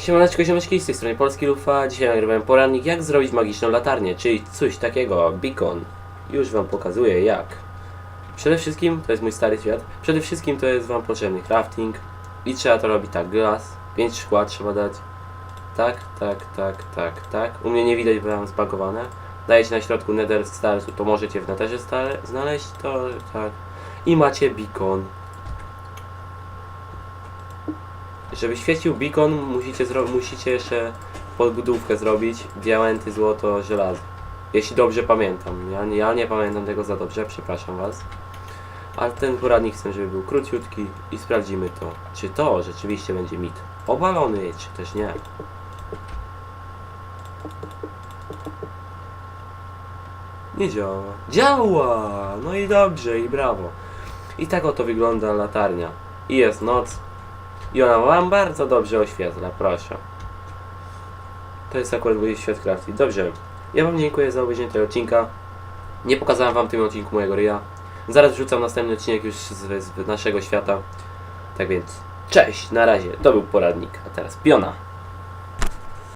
Siemaneczko, ziomeczki, z tej strony Polski Lufa. Dzisiaj nagrywałem poradnik, jak zrobić magiczną latarnię, czyli coś takiego, beacon. Już wam pokazuję jak. Przede wszystkim, to jest mój stary świat, przede wszystkim to jest wam potrzebny crafting i trzeba to robić tak, glas, 5 szkła trzeba dać. Tak, tak, tak, tak, tak. U mnie nie widać, bo mam zbagowane. Dajecie na środku nether star, to możecie w netherze znaleźć to, tak. I macie beacon. Żeby świecił beacon, musicie, musicie jeszcze podbudówkę zrobić. Diamenty, złoto, żelazo. Jeśli dobrze pamiętam. Ja, ja nie pamiętam tego za dobrze, przepraszam was. Ale ten poradnik chcę, żeby był króciutki i sprawdzimy to. Czy to rzeczywiście będzie mit obalony, czy też nie. Nie działa. Działa! No i dobrze, i brawo. I tak oto wygląda latarnia. I jest noc. I ona wam bardzo dobrze oświetla, proszę. To jest akurat mój świat crafting. Dobrze. Ja wam dziękuję za obejrzenie tego odcinka. Nie pokazałem wam w tym odcinku mojego ryja. Zaraz wrzucam następny odcinek już z, z naszego świata. Tak więc, cześć, na razie. To był poradnik. A teraz piona.